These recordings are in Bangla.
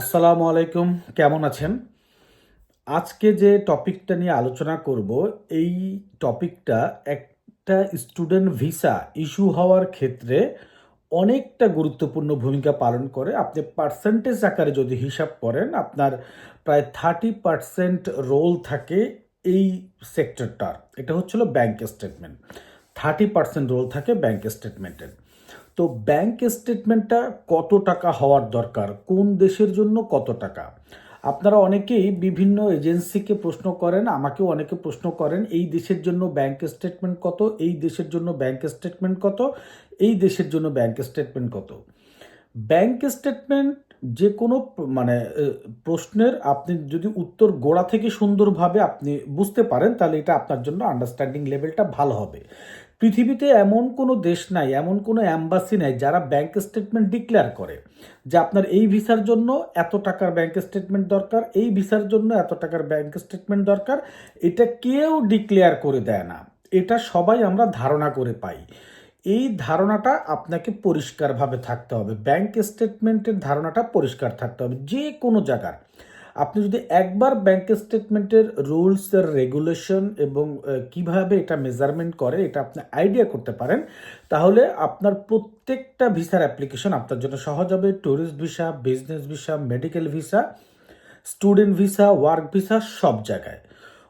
আসসালামু আলাইকুম, কেমন আছেন? আজকে যে টপিকটা নিয়ে আলোচনা করব, এই টপিকটা একটা স্টুডেন্ট ভিসা ইস্যু হওয়ার ক্ষেত্রে অনেকটা গুরুত্বপূর্ণ ভূমিকা পালন করে। আপনি পার্সেন্টেজ আকারে যদি হিসাব করেন, আপনার প্রায় থার্টি পার্সেন্ট রোল থাকে এই সেক্টরটার এটা হচ্ছিল bank statement thirty percent role থাকে ব্যাংক স্টেটমেন্টের তো ব্যাংক স্টেটমেন্টটা কত টাকা হওয়ার দরকার? কোন দেশের জন্য কত টাকা? আপনারা অনেকেই বিভিন্ন এজেন্সিকে প্রশ্ন করেন, আমাকেও অনেকে প্রশ্ন করেন, এই দেশের জন্য ব্যাংক স্টেটমেন্ট কত? এই দেশের জন্য ব্যাংক স্টেটমেন্ট কত? এই দেশের জন্য ব্যাংক স্টেটমেন্ট কত? ব্যাংক স্টেটমেন্ট যে কোনো মানে প্রশ্নের আপনি যদি উত্তর গোড়া থেকে সুন্দরভাবে আপনি বুঝতে পারেন, তাহলে এটা আপনার জন্য আন্ডারস্ট্যান্ডিং লেভেলটা ভালো হবে। পৃথিবীতে এমন কোনো দেশ নাই, এমন কোনো অ্যাম্বাসি নাই যারা ব্যাংক স্টেটমেন্ট ডিক্লেয়ার করে যে আপনার এই ভিসার জন্য এত টাকার ব্যাংক স্টেটমেন্ট দরকার, এই ভিসার জন্য এত টাকার ব্যাংক স্টেটমেন্ট দরকার, এটা কেউ ডিক্লেয়ার করে দেয় না। এটা সবাই আমরা ধারণা করে পাই। এই ধারণাটা আপনাকে পরিষ্কারভাবে থাকতে হবে। ব্যাংক স্টেটমেন্টের ধারণাটা পরিষ্কার থাকতে হবে যে কোনো জায়গার। আপনি যদি একবার ব্যাংক স্টেটমেন্টের রুলস রেগুলেশন এবং কীভাবে এটা মেজারমেন্ট করে এটা আপনি আইডিয়া করতে পারেন, তাহলে আপনার প্রত্যেকটা ভিসার অ্যাপ্লিকেশন আপনার জন্য সহজ হবে। Tourist visa, business visa, medical visa, student visa, work visa সব জায়গায়।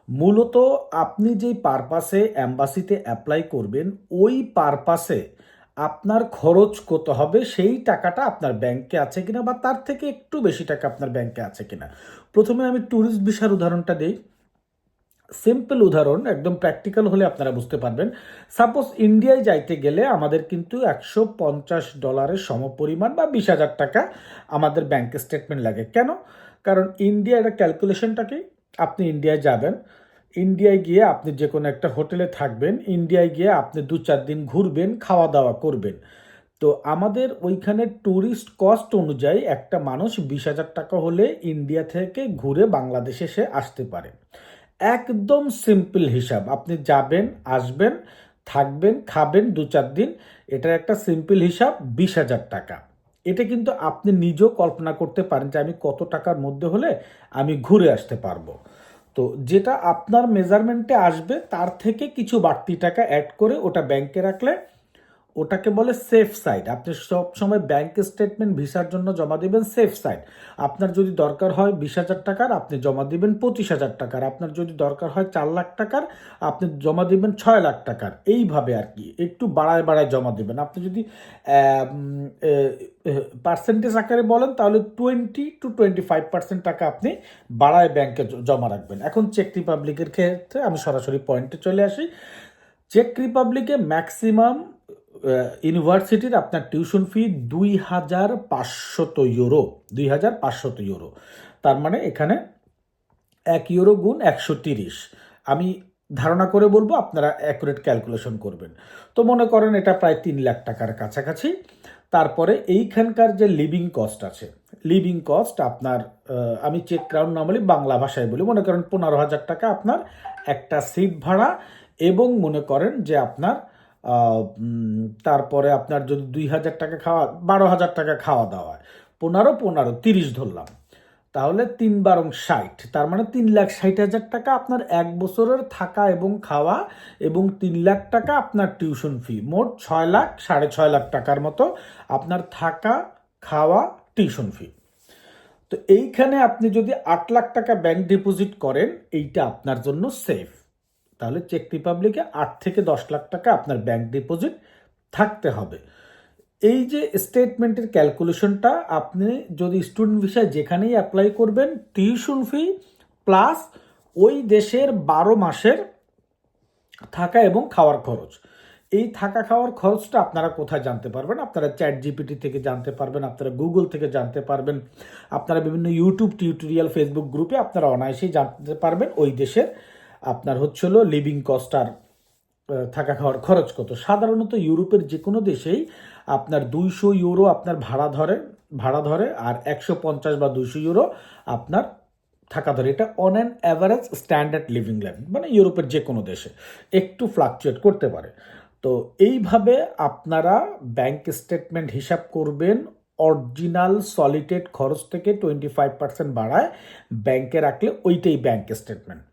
মূলত আপনি যেই পারপাসে অ্যাম্বাসিতে অ্যাপ্লাই করবেন, ওই পারপাসে আপনার খরচ কত হবে, সেই টাকাটা আপনার ব্যাংকে আছে কিনা বা তার থেকে একটু বেশি টাকা আপনার ব্যাংকে আছে কিনা। প্রথমে আমি ট্যুরিস্ট ভিসার উদাহরণটা দিই। সিম্পল উদাহরণ, একদম প্র্যাকটিক্যাল হলে আপনারা বুঝতে পারবেন। সাপোজ ইন্ডিয়ায় যাইতে গেলে আমাদের কিন্তু একশো পঞ্চাশ ডলারের সমপরিমাণ বা বিশ হাজার টাকা আমাদের ব্যাংক স্টেটমেন্ট লাগে। কেন? কারণ ইন্ডিয়া এটা ক্যালকুলেশনটা কি? আপনি ইন্ডিয়ায় যাবেন। ইন্ডিয়ায় গিয়ে আপনি যে কোনো একটা হোটেলে থাকবেন। ইন্ডিয়ায় গিয়ে আপনি দু চার দিন ঘুরবেন খাওয়া দাওয়া করবেন। তো আমাদের ওইখানে ট্যুরিস্ট কস্ট অনুযায়ী একটা মানুষ বিশ হাজার টাকা হলে ইন্ডিয়া থেকে ঘুরে বাংলাদেশে সে আসতে পারে। একদম সিম্পল হিসাব। আপনি যাবেন, আসবেন, থাকবেন, খাবেন দু চার দিন। এটার একটা সিম্পল হিসাব, বিশ হাজার টাকা। এটা কিন্তু আপনি নিজেও কল্পনা করতে পারেন যে আমি কত টাকার মধ্যে হলে আমি ঘুরে আসতে পারব। তো যেটা আপনার মেজারমেন্টে আসবে, তার থেকে কিছু বাড়তি টাকা অ্যাড করে ওটা ব্যাংকে রাখলে ওটাকে বলে সেফ সাইড আপনি সব সময় ব্যাংক স্টেটমেন্ট ভিসার জন্য জমা দিবেন সেফ সাইড আপনার যদি দরকার হয় বিশ হাজার টাকার, আপনি জমা দিবেন পঁচিশ হাজার টাকার। আপনার যদি দরকার হয় চার লাখ টাকার, আপনি জমা দিবেন ছয় লাখ টাকার। এইভাবে আর কি, একটু বাড়ায় বাড়ায় জমা দিবেন। আপনি যদি পার্সেন্টেজ আকারে বলেন, তাহলে twenty two twenty five percent টাকা আপনি বাড়ায় ব্যাংকে জমা রাখবেন। এখন চেক রিপাবলিকের ক্ষেত্রে আমি সরাসরি পয়েন্টে চলে আসি। চেক রিপাবলিকে ম্যাক্সিমাম ইউনিভার্সিটির আপনার টিউশন ফি দুই হাজার পাঁচশত ইউরো দুই হাজার পাঁচশত ইউরো তার মানে এখানে এক ইউরো গুণ একশো তিরিশ। আমি ধারণা করে বলব, আপনারা অ্যাকুরেট ক্যালকুলেশন করবেন। তো মনে করেন এটা প্রায় তিন লাখ টাকার কাছাকাছি। তারপরে এইখানকার যে লিভিং কস্ট আছে লিভিং কস্ট আপনার আমি চেক ক্রাউন নর্মালি বাংলা ভাষায় বলি। মনে করেন পনেরো হাজার টাকা আপনার একটা সিট ভাড়া এবং মনে করেন যে আপনার তারপরে আপনার যদি দুই হাজার টাকা খাওয়া, বারো হাজার টাকা খাওয়া দাওয়া হয়, পনেরো পনেরো, তিরিশ ধরলাম। তাহলে তিন বারং ষাট, তার মানে তিন লাখ ষাট হাজার টাকা আপনার এক বছরের থাকা এবং খাওয়া এবং তিন লাখ টাকা আপনার টিউশন ফি, মোট ছয় লাখ, সাড়ে ছয় লাখ টাকার মতো আপনার থাকা, খাওয়া, টিউশন ফি। তো এইখানে আপনি যদি আট লাখ টাকা ব্যাংক ডিপোজিট করেন, এইটা আপনার জন্য সেফ। তাহলে চেক রিপাবলিকে আট থেকে দশ লাখ টাকা আপনার ব্যাংক ডিপোজিট থাকতে হবে। এই যে স্টেটমেন্টের ক্যালকুলেশনটা আপনি যদি স্টুডেন্ট ভিসায় যেখানেই অ্যাপ্লাই করবেন টিউশন ফি প্লাস ওই দেশের বারো মাসের থাকা এবং খাওয়ার খরচ। এই থাকা খাওয়ার খরচটা আপনারা কোথায় জানতে পারবেন? আপনারা চ্যাট জিপিটি থেকে জানতে পারবেন, আপনারা গুগল থেকে জানতে পারবেন, আপনারা বিভিন্ন ইউটিউব টিউটোরিয়াল ফেসবুক গ্রুপে আপনারা অনায়াসেই জানতে পারবেন ওই দেশের আপনার হচ্ছে হলো লিভিং কস্ট আর থাকা খাওয়ার খরচ কত? সাধারণত ইউরোপের যে কোনো দেশেই আপনার দুইশো ইউরো আপনার ভাড়া ধরে ভাড়া ধরে আর একশো পঞ্চাশ বা দুইশো ইউরো আপনার থাকা ধরে। এটা on an average standard living level মানে ইউরোপের যে কোনো দেশে। একটু ফ্লাকচুয়েট করতে পারে। তো এইভাবে আপনারা ব্যাংক স্টেটমেন্ট হিসাব করবেন অরিজিনাল সলিটেড খরচ থেকে টোয়েন্টি ফাইভ পার্সেন্ট বাড়ায় ব্যাংকে রাখলে ওইটাই ব্যাংক স্টেটমেন্ট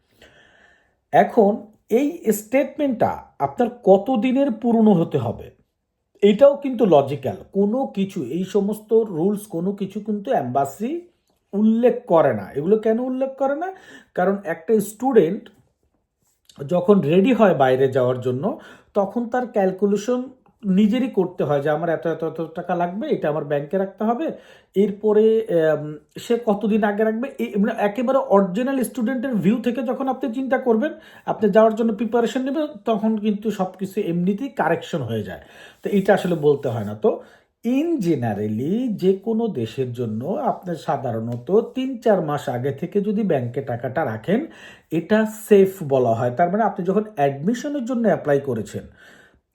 এখন এই স্টেটমেন্টটা আপনার কত দিনের পুরনো হতে হবে? এটাও কিন্তু লজিক্যাল কোনো কিছু, এই সমস্ত রুলস কোনো কিছু কিন্তু অ্যাম্বাসি উল্লেখ করে না। এগুলো কেন উল্লেখ করে না? কারণ একটা স্টুডেন্ট যখন রেডি হয় বাইরে যাওয়ার জন্য, তখন তার ক্যালকুলেশন নিজেরই করতে হয় যে আমার এত এত এত টাকা লাগবে, এটা আমার ব্যাংকে রাখতে হবে। এরপরে সে কতদিন আগে রাখবে? মানে একেবারে অরিজিনাল স্টুডেন্টের ভিউ থেকে যখন আপনি চিন্তা করবেন, আপনি যাওয়ার জন্য প্রিপারেশন নেবেন, তখন কিন্তু সব কিছু এমনিতেই কারেকশন হয়ে যায়। তো এটা আসলে বলতে হয় না। তো ইন জেনারেলি যে কোনো দেশের জন্য আপনি সাধারণত তিন, চার মাস আগে থেকে যদি ব্যাংকে টাকাটা রাখেন, এটা সেফ বলা হয়। তার মানে আপনি যখন অ্যাডমিশনের জন্য অ্যাপ্লাই করেছেন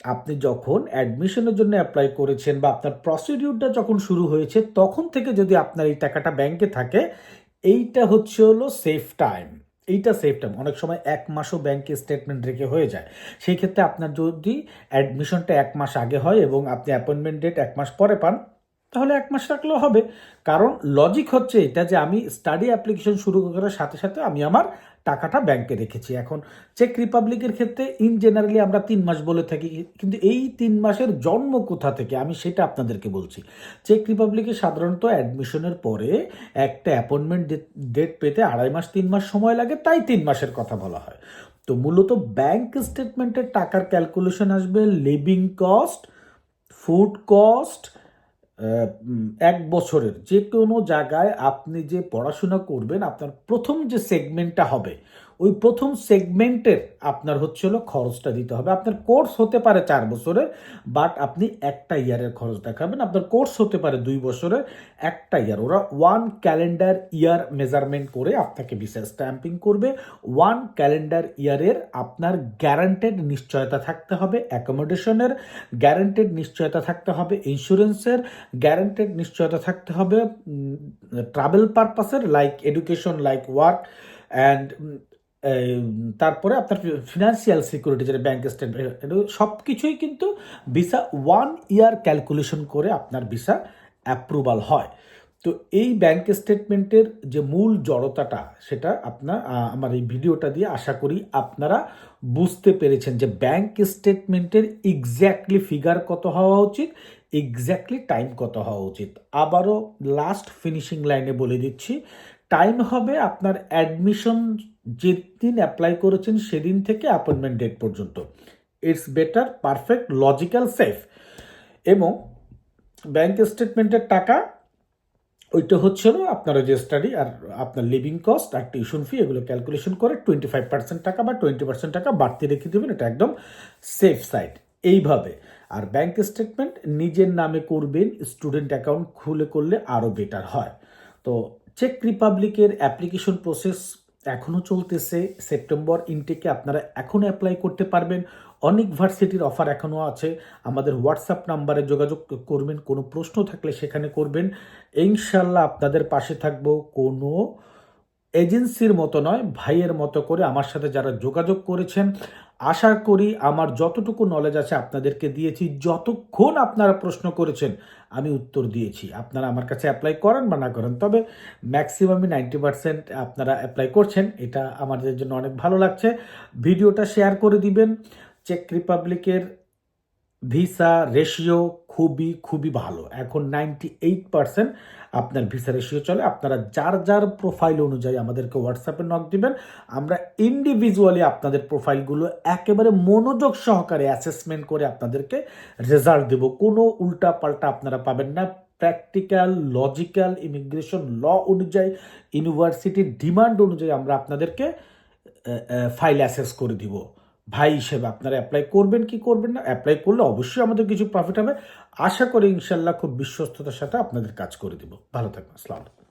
আপনি যখন অ্যাডমিশনের জন্য অ্যাপ্লাই করেছেন বা আপনার প্রসিডিউরটা যখন শুরু হয়েছে, তখন থেকে যদি আপনার এই টাকাটা ব্যাংকে থাকে, এইটা হচ্ছে হলো সেফ টাইম এইটা সেফ টাইম অনেক সময় এক মাসও ব্যাংকে স্টেটমেন্ট রেখে হয়ে যায়। সেই ক্ষেত্রে আপনার যদি অ্যাডমিশনটা এক মাস আগে হয় এবং আপনি অ্যাপয়েন্টমেন্ট ডেট এক মাস পরে পান তাহলে এক মাস রাখলেও হবে। কারণ লজিক হচ্ছে এটা যে আমি স্টাডি অ্যাপ্লিকেশন শুরু করার সাথে সাথে আমি আমার টাকাটা ব্যাংকে রেখেছি। এখন চেক রিপাবলিকের ক্ষেত্রে ইন জেনারেলি আমরা তিন মাস বলে থাকি, কিন্তু এই তিন মাসের জন্ম কোথা থেকে? আমি সেটা আপনাদেরকে বলছি। চেক রিপাবলিকে সাধারণত অ্যাডমিশনের পরে একটা অ্যাপয়েন্টমেন্ট ডেট পেতে আড়াই মাস, তিন মাস সময় লাগে, তাই তিন মাসের কথা বলা হয়। তো মূলত ব্যাংক স্টেটমেন্টের টাকার ক্যালকুলেশন আসবে লিভিং কস্ট ফুড কস্ট এক বছরের যে কোনো জায়গায় আপনি যে পড়াশোনা করবেন আপনার প্রথম যে সেগমেন্টটা হবে ওই প্রথম সেগমেন্টের আপনার হচ্ছে হলো খরচটা দিতে হবে। আপনার কোর্স হতে পারে চার বছরের বাট আপনি একটা ইয়ারের খরচ দেখাবেন। আপনার কোর্স হতে পারে দুই বছরের একটা ইয়ার ওরা ওয়ান ক্যালেন্ডার ইয়ার মেজারমেন্ট করে আপনাকে ভিসা স্ট্যাম্পিং করবে। ওয়ান ক্যালেন্ডার ইয়ারের আপনার গ্যারান্টেড নিশ্চয়তা থাকতে হবে অ্যাকোমোডেশনের গ্যারান্টেড নিশ্চয়তা থাকতে হবে ইন্স্যুরেন্সের গ্যারান্টেড নিশ্চয়তা থাকতে হবে travel পারপাসের like education like work and তারপরে আপনার ফিনান্সিয়াল সিকিউরিটি যেটা ব্যাঙ্ক স্টেটমেন্ট সব কিছুই কিন্তু ভিসা ওয়ান ইয়ার ক্যালকুলেশন করে আপনার ভিসা অ্যাপ্রুভাল হয়। তো এই ব্যাংক স্টেটমেন্টের যে মূল জড়তাটা, সেটা আপনার আমার এই ভিডিওটা দিয়ে আশা করি আপনারা বুঝতে পেরেছেন যে ব্যাংক স্টেটমেন্টের এক্স্যাক্টলি ফিগার কত হওয়া উচিত এক্স্যাক্টলি টাইম কত হওয়া উচিত। আবারও লাস্ট ফিনিশিং লাইনে বলে দিচ্ছি টাইম হবে আপনার অ্যাডমিশন যেদিন অ্যাপ্লাই করেছেন সেদিন থেকে অ্যাপয়েন্টমেন্ট ডেট পর্যন্ত। It's better perfect logical safe এবং ব্যাংক স্টেটমেন্টের টাকা, ওইটা হচ্ছে আপনার যে স্টাডি আর আপনার লিভিং কস্ট আর টিউশন ফি এগুলো ক্যালকুলেশন করে টোয়েন্টি ফাইভ পার্সেন্ট টাকা বা টোয়েন্টি পার্সেন্ট টাকা বাড়তি রেখে দেবেন, এটা একদম সেফ সাইড এইভাবে। আর ব্যাংক স্টেটমেন্ট নিজের নামে করবেন স্টুডেন্ট অ্যাকাউন্ট খুলে করলে আরও বেটার হয়। তো চেক রিপাবলিকের অ্যাপ্লিকেশন প্রসেস এখনও চলতেছে। সেপ্টেম্বর ইনটেকে আপনারা এখনও অ্যাপ্লাই করতে পারবেন। অনেক ভার্সিটির অফার এখনও আছে। আমাদের হোয়াটসঅ্যাপ নাম্বারে যোগাযোগ করবেন, কোনো প্রশ্ন থাকলে সেখানে করবেন। ইনশাল্লাহ আপনাদের পাশে থাকব। কোনো এজেন্সির মতো নয়, ভাইয়ের মতো করে আমার সাথে যারা যোগাযোগ করেছেন আশা করি আমার যতটুকু নলেজ আছে আপনাদেরকে দিয়েছি। যতক্ষণ আপনারা প্রশ্ন করেছেন, আমি উত্তর দিয়েছি। আপনারা আমার কাছে অ্যাপ্লাই করেন বা না করেন, তবে ম্যাক্সিমামই নাইনটি পারসেন্ট আপনারা অ্যাপ্লাই করছেন। এটা আমাদের জন্য অনেক ভালো লাগছে। ভিডিওটা শেয়ার করে দিবেন। চেক রিপাবলিকের ভিসা রেশিও খুবই খুবই ভালো। এখন নাইনটি এইট পার্সেন্ট আপনার ভিসা রেশিও চলে। আপনারা যার যার প্রোফাইল অনুযায়ী আমাদেরকে হোয়াটসঅ্যাপে নক দিবেন। আমরা ইন্ডিভিজুয়ালি আপনাদের প্রোফাইলগুলো একেবারে মনোযোগ সহকারে অ্যাসেসমেন্ট করে আপনাদেরকে রেজাল্ট দেব। কোনো উল্টা পাল্টা আপনারা পাবেন না। প্র্যাকটিক্যাল লজিক্যাল ইমিগ্রেশন ল অনুযায়ী ইউনিভার্সিটির ডিমান্ড অনুযায়ী আমরা আপনাদেরকে ফাইল অ্যাসেস করে দিব। ভাই হিসেবে আপনারা অ্যাপ্লাই করবেন, কি করবেন না অ্যাপ্লাই করলে অবশ্যই আমাদের কিছু প্রফিট হবে। আশা করি ইনশাল্লাহ খুব বিশ্বস্ততার সাথে আপনাদের কাজ করে দিব। ভালো থাকবেন, আসসালামু আলাইকুম।